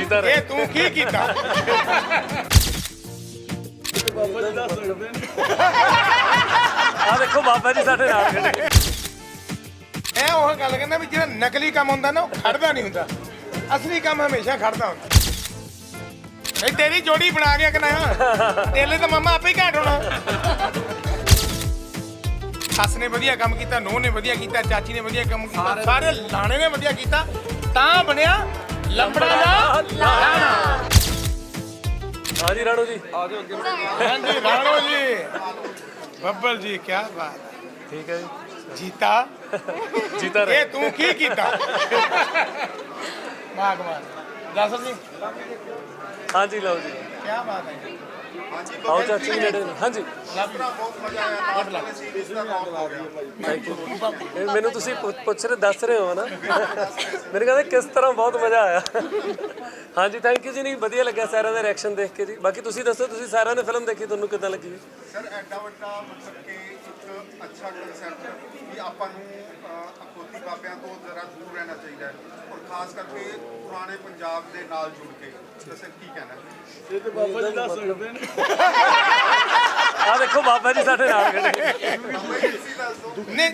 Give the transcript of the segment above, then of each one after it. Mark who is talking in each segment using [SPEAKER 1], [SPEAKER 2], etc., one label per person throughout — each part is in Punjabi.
[SPEAKER 1] ਜੀਤਾ ਰਹੇ।
[SPEAKER 2] ਇਹ ਤੂੰ ਕੀ ਕੀਤਾ?
[SPEAKER 1] ਆ ਦੇਖੋ ਬਾਬਾ ਜੀ ਸਾਡੇ ਨਾਲ ਖੜੇ।
[SPEAKER 2] ਇਹ ਉਹ ਗੱਲ ਕਹਿੰਦਾ ਵੀ ਜਿਹੜਾ ਨਕਲੀ ਕੰਮ ਹੁੰਦਾ ਨਾ ਉਹ ਖੜਦਾ ਨਹੀਂ ਹੁੰਦਾ। ਅਸਲੀ ਕੰਮ ਹਮੇਸ਼ਾ ਖੜਦਾ ਹੁੰਦਾ। ਨਹੀਂ ਤੇਰੀ ਜੋੜੀ ਬਣਾ ਗਿਆ ਕਿ ਨਾ ਤੇਲੇ ਤਾਂ ਮਮਾ ਆਪੇ ਹੀ ਘੈਂਟ ਹੋਣਾ। ਸੱਸ ਨੇ ਵਧੀਆ ਕੰਮ ਕੀਤਾ ਨੂੰਹ ਨੇ ਵਧੀਆ ਕੀਤਾ ਚਾਚੀ ਨੇ ਵਧੀਆ ਕੰਮ ਕੀਤਾ ਸਾਰੇ ਲਾਣੇ ਨੇ ਵਧੀਆ ਕੀਤਾ। ਤਾਂ ਬਣਿਆ ਲੰਬੜਾ ਦਾ ਲਾਣਾ।
[SPEAKER 1] ਹਾਂ ਜੀ ਰਾਣੋ ਜੀ।
[SPEAKER 2] ਹਾਂਜੀ ਰਾਣੋ ਜੀ। ਬੱਬਲ ਜੀ ਕੀ ਬਾਤ। ਹੈ।
[SPEAKER 1] ਠੀਕ ਹੈ ਜੀ।
[SPEAKER 2] ਜੀਤਾ।
[SPEAKER 1] ਜੀਤਾ ਰਹੇ।
[SPEAKER 2] ਇਹ ਤੂੰ ਕੀ ਕੀਤਾ? ਭਗਵਾਨ ਜਸਰ ਜੀ
[SPEAKER 1] ਹਾਂ ਜੀ ਲਓ ਜੀ।
[SPEAKER 2] ਕੀ ਬਾਤ ਹੈ ਜੀ
[SPEAKER 1] ਆਓ ਚਾਚੀ ਜੀ ਨੇੜੇ ਨੂੰ। ਹਾਂ ਜੀ ਥੈਂਕ ਇਹ ਮੈਨੂੰ ਤੁਸੀਂ ਪੁੱਛ- ਪੁੱਛ ਰਹੇ, ਦੱਸ ਰਹੇ ਹੋ ਨਾ ਮੈਨੂੰ ਕਹਿੰਦੇ ਕਿਸ ਤਰ੍ਹਾਂ ਬਹੁਤ ਮਜ਼ਾ ਆਇਆ। ਹਾਂਜੀ ਥੈਂਕ ਯੂ ਜੀ। ਨਹੀਂ, ਵਧੀਆ ਲੱਗਿਆ ਸਾਰਿਆਂ ਦਾ ਰਿਐਕਸ਼ਨ ਦੇਖ ਕੇ ਜੀ। ਬਾਕੀ ਤੁਸੀਂ ਦੱਸੋ, ਤੁਸੀਂ ਸਾਰਿਆਂ ਨੇ ਫਿਲਮ ਦੇਖੀ, ਤੁਹਾਨੂੰ ਕਿੱਦਾਂ ਲੱਗੀ?
[SPEAKER 3] ਸਰ ਐਡਾ ਵੱਡਾ ਮਤਲਬ ਕਿ ਅੱਛਾ ਕਨਸੈਪਟ ਵੀ ਆਪਾਂ ਨੂੰ ਅਹ, ਬਾਬਿਆਂ ਤੋਂ ਜ਼ਰਾ ਦੂਰ ਰਹਿਣਾ ਚਾਹੀਦਾ ਹੈ ਔਰ ਖਾਸ ਕਰਕੇ ਪੁਰਾਣੇ ਪੰਜਾਬ ਦੇ ਨਾਲ ਜੁੜ ਕੇ। ਤੁਸੀਂ ਕੀ ਕਹਿਣਾ
[SPEAKER 1] ਆ ਦੇਖੋ ਬਾਬਾ ਜੀ ਸਾਡੇ ਨਾਲ ਖੜੇ।
[SPEAKER 3] ਤੁਸੀਂ ਦੱਸ ਦਿਓ
[SPEAKER 2] ਨਹੀਂ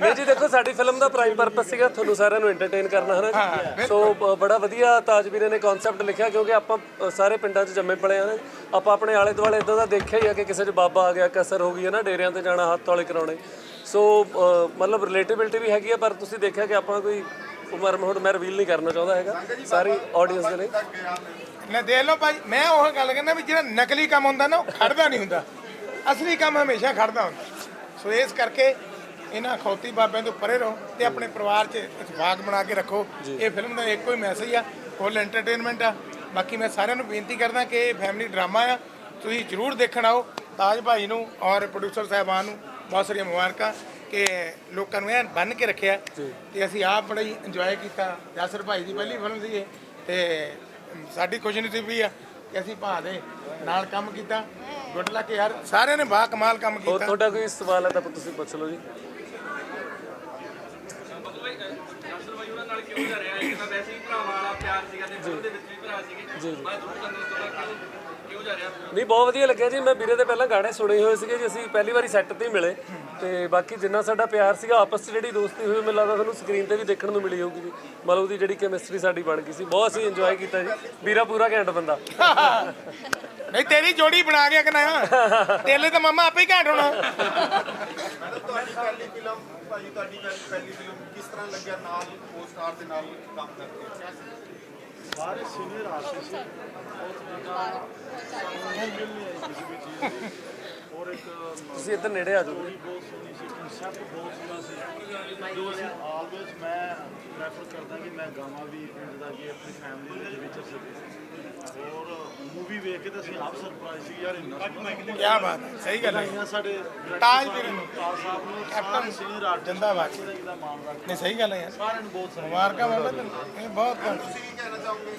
[SPEAKER 1] ਨਹੀਂ ਜੀ ਦੇਖੋ ਸਾਡੀ ਫਿਲਮ ਦਾ ਪ੍ਰਾਈਮ ਪਰਪਸ ਸੀਗਾ ਤੁਹਾਨੂੰ ਸਾਰਿਆਂ ਨੂੰ ਐਂਟਰਟੇਨ ਕਰਨਾ ਹੈ ਨਾ ਜੀ। ਸੋ ਬ- ਬੜਾ ਵਧੀਆ ਤਾਜਵੀਰੇ ਨੇ ਕਨਸੈਪਟ ਲਿਖਿਆ ਕਿਉਂਕਿ ਆਪਾਂ ਅ, ਸਾਰੇ ਪਿੰਡਾਂ 'ਚ ਜੰਮੇ ਪਲੇ ਆ ਨਾ ਆਪਾਂ ਆਪਣੇ ਆਲੇ ਦੁਆਲੇ ਇਦਾਂ ਦਾ ਦੇਖਿਆ ਹੀ ਆ ਕਿ ਕਿਸੇ 'ਚ ਬਾਬਾ ਆ ਗਿਆ ਕਸਰ ਹੋ ਗਈ ਹੈ ਨਾ ਡੇਰਿਆਂ ਤੇ ਜਾਣਾ ਹੱਥ ਵਾਲੇ ਕਰਾਉਣੇ। ਸੋ ਅ, ਮਤਲਬ ਰਿਲੇਟੇਬਿਲਟੀ ਵੀ ਹੈਗੀ ਆ ਪਰ ਤੁਸੀਂ ਦੇਖਿਆ ਕਿ ਆਪਾਂ ਕੋਈ ਉਮਰ ਹੁਣ ਮੈਂ ਰਿਵੀਲ ਨਹੀਂ ਕਰਨਾ ਚਾਹੁੰਦਾ ਹੈਗਾ। ਸਾਰੀ ਆਡੀਅנס ਦੇ ਲਈ।
[SPEAKER 2] ਨਾ ਦੇਖ ਲਓ ਭਾਈ ਮੈਂ ਉਹ ਗੱਲ ਕਹਿੰਦਾ ਵੀ ਜਿਹੜਾ ਨਕਲੀ ਕੰਮ ਹੁੰਦਾ ਨਾ ਉਹ ਖੜਦਾ ਨਹੀਂ ਹੁੰਦਾ। ਅਸਲੀ ਕੰਮ ਹਮੇਸ਼ਾ ਖੜਦਾ ਹੁੰਦਾ। ਸੋ ਇਸ ਕਰਕੇ ਇਹਨਾਂ ਖੌਤੀ ਬਾਬਿਆਂ ਤੋਂ ਪਰੇ ਰਹੋ ਤੇ ਆਪਣੇ ਪਰਿਵਾਰ 'ਚ ਇਤਫਾਕ ਬਣਾ ਕੇ ਰੱਖੋ। ਇਹ ਫਿਲਮ ਦਾ ਇੱਕੋ ਹੀ ਮੈਸੇਜ ਆ ਫੁੱਲ ਐਂਟਰਟੇਨਮੈਂਟ ਆ। ਬਾਕੀ ਮੈਂ ਸਾਰਿਆਂ ਨੂੰ ਬੇਨਤੀ ਕਰਦਾ ਕਿ ਇਹ ਫੈਮਿਲੀ ਡਰਾਮਾ ਆ ਤੁਸੀਂ ਜਰੂਰ ਦੇਖਣ ਆਓ। ਤਾਜ ਭਾਈ ਨੂੰ ਔਰ ਪ੍ਰੋਡਿਊਸਰ ਸਾਹਿਬਾਨ ਨੂੰ ਬਹੁਤ ਸਾਰੀਆਂ ਮੁਬਾਰਕਾਂ ਕਿ ਲੋਕਾਂ ਨੂੰ ਐਨ ਬੰਨ ਕੇ ਰੱਖਿਆ। ਤੇ ਅਸੀਂ ਆਪ ਬੜਾ ਹੀ ਇੰਜੋਏ ਕੀਤਾ। ਯਾਸਰ ਭਾਈ ਦੀ ਪਹਿਲੀ ਫਿਲਮ ਸੀ ਇਹ ਤੇ ਸਾਡੀ ਖੁਸ਼ਨਸੀਬੀ ਵੀ ਆ ਕਿ ਅਸੀਂ ਭਾ ਦੇ ਨਾਲ ਕੰਮ ਕੀਤਾ। ਗੁੱਡ ਲੱਕ ਯਾਰ ਸਾਰਿਆਂ ਨੇ ਬਾ ਕਮਾਲ ਕੰਮ
[SPEAKER 1] ਹੋਰ
[SPEAKER 2] ਕੀਤਾ
[SPEAKER 1] ਤੁਹਾਡਾ ਕੋਈ ਸਵਾਲ ਹੈ ਤਾਂ ਤੁਸੀਂ ਪੁੱਛ ਲਓ ਜੀ।
[SPEAKER 4] ਨਾਲ ਕਿਉਂ ਜਾ ਰਿਹਾ? ਇੱਕ ਤਾਂ ਵੈਸੇ ਹੀ ਭਰਾਵਾਂ ਵਾਲਾ ਪਿਆਰ ਸੀਗਾ ਤੇ ਫਿਲਮ ਦੇ ਵਿੱਚ ਜਾ
[SPEAKER 1] ਨਹੀਂ ਬਹੁਤ ਵਧੀਆ ਲੱਗਿਆ ਜੀ। ਮੈਂ ਵੀਰੇ ਦੇ ਪਹਿਲਾਂ ਗਾਣੇ ਸੁਣੇ ਹੋਏ ਸੀਗੇ ਜੀ। ਅਸੀਂ ਪਹਿਲੀ ਵਾਰੀ ਸੈੱਟ ਤੇ ਹੀ ਮਿਲੇ। ਤੇ ਬਾਕੀ ਜਿੰਨਾ ਸਾਡਾ ਪਿਆਰ ਸੀਗਾ ਆਪਸ 'ਚ ਜਿਹੜੀ ਦੋਸਤੀ ਹੋਈ ਮੈਨੂੰ ਲੱਗਦਾ ਤੁਹਾਨੂੰ ਸਕਰੀਨ ਤੇ ਵੀ ਦੇਖਣ ਨੂੰ ਮਿਲੀ ਹੋਊਗੀ ਜੀ। ਮਤਲਬ ਉਹਦੀ ਜਿਹੜੀ ਕੈਮਿਸਟਰੀ ਸਾਡੀ ਬਣ ਗਈ ਸੀ। ਬਹੁਤ ਅਸੀਂ ਇੰਜੋਏ ਕੀਤਾ ਜੀ। ਵੀਰਾ ਪੂਰਾ ਘੈਂਟ ਬੰਦਾ।
[SPEAKER 2] ਨਹੀਂ ਤੇਰੀ ਜੋੜੀ ਬਣਾ ਗਿਆ ਕਿ ਨਾ ਤੇਲੇ ਤਾਂ ਮਮਾ ਆਪੇ ਹੀ ਘੈਂਟ ਹੋਣਾ।
[SPEAKER 3] ਤੁਹਾਡੀ ਪਹਿਲੀ ਫਿਲਮ ਭਾਜੀ ਤੁਹਾਡੀ ਪਹਿਲੀ ਫਿਲਮ ਕਿਸ ਤਰ੍ਹਾਂ ਲੱਗਿਆ ਨਾਲ ਸਟਾਰ ਦੇ ਨਾਲ ਕੰਮ ਕਰਕੇ?
[SPEAKER 5] ਸਾਰੇ ਸੀਨੀਅਰ ਆਰਟਿਸਟ ਬਹੁਤ ਜ਼ਿਆਦਾ ਸਾਨੂੰ ਮਿਲ ਨਹੀਂ ਆਈ ਕਿਸੇ ਵੀ ਚੀਜ਼ ਦੀ ਔਰ ਇੱਕ
[SPEAKER 1] ਤੁਸੀਂ ਇੱਧਰ ਨੇੜੇ ਆ ਜਾਓ
[SPEAKER 5] ਬਹੁਤ ਸੋਹਣੀ ਸੀ ਕਨਸੈਪਟ ਬਹੁਤ ਸੋਹਣਾ ਸੀ ਜੋ ਅਸੀਂ ਆਲਵੇਜ਼ ਮੈਂ ਪ੍ਰੈਫਰ ਕਰਦਾ ਕਿ ਮੈਂ ਗਾਵਾਂ ਵੀ ਪਿੰਡ ਦਾ ਕਿ ਆਪਣੀ ਫੈਮਿਲੀ ਦੇ ਵਿੱਚ ਅਸੀਂ ਔਰ ਮੂਵੀ ਵੇਖ ਕੇ ਤਾਂ ਅਸੀਂ ਆਪ ਸਰਪ੍ਰਾਈਜ਼ ਸੀ ਯਾਰ ਇੰਨਾ
[SPEAKER 2] ਕੀ ਬਾਤ ਹੈ ਸਹੀ ਗੱਲ ਹੈ।
[SPEAKER 5] ਸਾਡੇ
[SPEAKER 2] ਤਾਜ ਵੀਰੇ
[SPEAKER 5] ਸਾਹਿਬ ਨੂੰ
[SPEAKER 2] ਕੈਪਟਨ
[SPEAKER 5] ਸੀਨੀਅਰ ਆਰਟਿਸਟ
[SPEAKER 2] ਜਿੰਦਾਬਾਦ। ਨਹੀਂ ਸਹੀ ਗੱਲ ਹੈ ਯਾਰ।
[SPEAKER 5] ਸਾਰਿਆਂ ਨੂੰ ਬਹੁਤ
[SPEAKER 2] ਮੁਬਾਰਕਾਂ ਬਾਬਾ ਤੈਨੂੰ ਇਹ ਬਹੁਤ
[SPEAKER 3] ਤੁਸੀਂ ਕੀ ਕਹਿਣਾ ਚਾਹੋਗੇ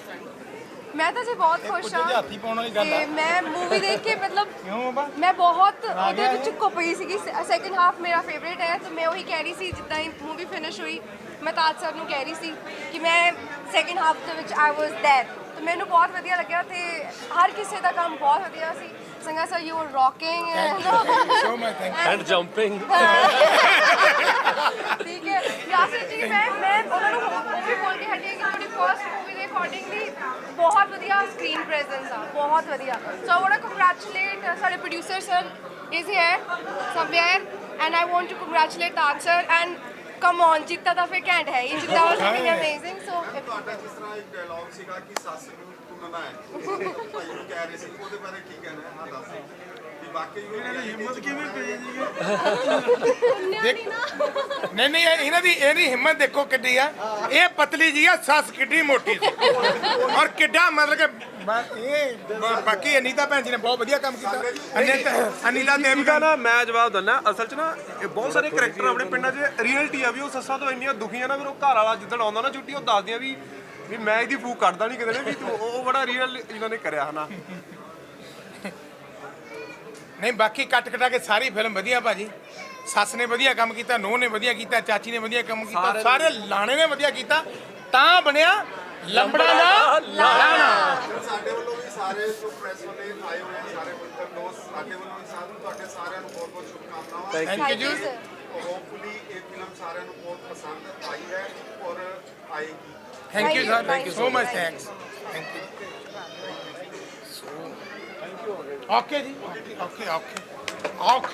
[SPEAKER 6] ਮੈਂ ਤਾਂ ਜੀ ਬਹੁਤ ਖੁਸ਼
[SPEAKER 2] ਕੁਝ
[SPEAKER 6] ਹਾਂ
[SPEAKER 2] ਹਾਥੀ ਪਾਉਣ ਵਾਲੀ ਗੱਲ ਆ
[SPEAKER 6] ਤੇ ਮੈਂ ਮੂਵੀ ਦੇਖ ਕੇ ਮਤਲਬ
[SPEAKER 2] ਕਿਉਂ ਬਾਬਾ
[SPEAKER 6] ਮੈਂ ਬਹੁਤ ਉਹਦੇ ਵਿੱਚ ਕੋਪਈ ਸੀਗੀ ਸੈਕੰਡ ਹਾਫ ਮੇਰਾ ਫੇਵਰੇਟ ਹੈ ਤੇ ਮੈਂ ਉਹੀ ਕਹਿ ਰਹੀ ਸੀ ਜਿੱਦਾਂ ਹੀ ਮੂਵੀ ਫਿਨਿਸ਼ ਹੋਈ ਮੈਂ ਤਾਜ ਸਰ ਨੂੰ ਕਹਿ ਰਹੀ ਸੀ ਕਿ ਮੈਂ ਸੈਕੰਡ ਹਾਫ ਦੇ ਵਿੱਚ ਆਈ ਵਾਸ देयर ਤੇ ਮੈਨੂੰ ਬਹੁਤ ਵਧੀਆ ਲੱਗਿਆ ਤੇ ਹਰ ਕਿਸੇ ਦਾ ਕੰਮ ਬਹੁਤ ਵਧੀਆ ਸੀ Sanga sir you are rocking
[SPEAKER 2] so much thank
[SPEAKER 1] and jumping
[SPEAKER 6] ਠੀਕ ਹੈ ਯਾਸਰ ਜੀ ਮੈਂ ਮੈਂ ਉਹਨਾਂ ਨੂੰ ਉਹ ਵੀ ਬੋਲ ਕੇ ਹਟੀ ਹਾਂ ਕਿ ਤੁਹਾਡੀ ਫਰਸਟ ਮੂਵੀ ਦੇ ਅਕੋਰਡਿੰਗਲੀ ਬਹੁਤ ਵਧੀਆ ਸਕਰੀਨ ਪ੍ਰੈਜ਼ੈਂਸ ਆ ਬਹੁਤ ਵਧੀਆ। So I want to congratulate ਸਾਡੇ producer sir is here somewhere and I want to congratulate Taj sir and come on ਜਿੱਤਾ ਤਾਂ ਫਿਰ ਘੈਂਟ ਹੈ ਹੀ ਜਿੱਤਾ ਵਾਸ ਲੁਕਿੰਗ ਅਮੇਜ਼ਿੰਗ ਸੋ
[SPEAKER 3] ਤੁਹਾਡਾ ਜਿਸ ਤਰ੍ਹਾਂ ਇੱਕ ਡਾਇਲੌਗ ਸੀਗਾ ਕਿ ਸੱਸ ਨੂੰ ਤੁੰਨਣਾ ਹੈ। ਭਾਈ ਨੂੰ ਕਹਿ ਰਹੇ ਸੀ ਉਹਦੇ ਬਾਰੇ ਕੀ ਕਹਿਣਾ ਹੈ? ਹਾਂ ਦੱਸ ਵਾਕਈ ਉਹ ਹਿੰਮਤ ਕਿਵੇਂ ਪਈ ਜੀ?
[SPEAKER 2] ਨਹੀਂ ਨਹੀਂ ਇਹ- ਇਹਨਾਂ ਦੀ ਇਹਦੀ ਹਿੰਮਤ ਦੇਖੋ ਕਿੱਡੀ ਆ। ਇਹ ਪਤਲੀ ਜੀ ਆ ਸੱਸ ਕਿੱਡੀ ਮੋਟੀ ਸੀ। ਔਰ ਕਿੱਡਾ ਮਤਲਬ ਕਿ ਬਾ- ਇਹ ਬ- ਬਾਕੀ ਅਨੀਤਾ ਭੈਣ ਜੀ ਨੇ ਬਹੁਤ ਵਧੀਆ ਕੰਮ ਕੀਤਾ। ਅਨੀਤਾ ਅਨੀਤਾ ਦੇਵੀ
[SPEAKER 7] ਇਹਦਾ ਨਾ ਮੈਂ ਜਵਾਬ ਦਿੰਦਾ ਅਸਲ 'ਚ ਨਾ ਇਹ ਬਹੁਤ ਸਾਰੇ ਕਰੈਕਟਰ ਆਪਣੇ ਪਿੰਡਾਂ 'ਚ ਰੀਅਲਟੀ ਆ ਵੀ ਉਹ ਸੱਸਾਂ ਤੋਂ ਇੰਨੀਆਂ ਦੁਖੀਆਂ ਨਾ ਫਿਰ ਉਹ ਘਰ ਵਾਲਾ ਜਿੱਦਣ ਆਉਂਦਾ ਨਾ ਛੁੱਟੀ ਉਹ ਦੱਸਦੀਆਂ ਵੀ ਵੀ ਮੈਂ ਇਹਦੀ ਫੂਕ ਕੱਢਦਾ ਨਹੀਂ ਕਿਤੇ ਨੇ ਵੀ ਤੂੰ ਉਹ ਬੜਾ ਰੀਅਲ ਇਹਨਾਂ ਨੇ ਕਰਿਆ ਹਨਾ।
[SPEAKER 2] ਨਹੀਂ ਬਾਕੀ ਕੱਟ ਕਟਾ ਕੇ ਸਾਰੀ ਫਿਲਮ ਵਧੀਆ ਭਾਜੀ। ਸੱਸ ਨੇ ਵਧੀਆ ਕੰਮ ਕੀਤਾ ਨੂੰਹ ਨੇ ਵਧੀਆ ਕੀਤਾ ਚਾਚੀ ਨੇ ਵਧੀਆ ਕੰਮ ਕੀਤਾ ਸਾਰੇ ਲਾਣੇ ਨੇ ਵਧੀਆ ਕੀਤਾ। ਤਾਂ ਬਣਿਆ ਲੰਬੜਾ ਦਾ ਲਾਣਾ।
[SPEAKER 3] ਸਾਡੇ ਵੱਲੋਂ ਵੀ ਸਾਰੇ ਜੋ ਪ੍ਰੈਸ ਵਾਲੇ ਆਏ ਹੋਏ ਸਾਰੇ ਮਿੱਤਰ ਦੋਸਤ ਸਾਡੇ ਵੱਲੋਂ ਵੀ ਸਾਰੇ ਤੁਹਾਡੇ ਸਾਰਿਆਂ ਨੂੰ ਬਹੁਤ ਬਹੁਤ ਸ਼ੁਭਕਾਮਨਾਵਾਂ
[SPEAKER 2] ਥੈਂਕ ਯੂ.
[SPEAKER 3] ਹੋਪਫੁਲੀ ਇਹ ਫਿਲਮ ਸਾਰਿਆਂ ਨੂੰ ਬਹੁਤ ਪਸੰਦ ਆਈ ਹੈ ਔਰ ਆਏਗੀ।
[SPEAKER 6] Thank you
[SPEAKER 2] sir
[SPEAKER 6] thank you
[SPEAKER 2] so
[SPEAKER 6] much
[SPEAKER 2] thanks thank you okay ji. Okay okay okay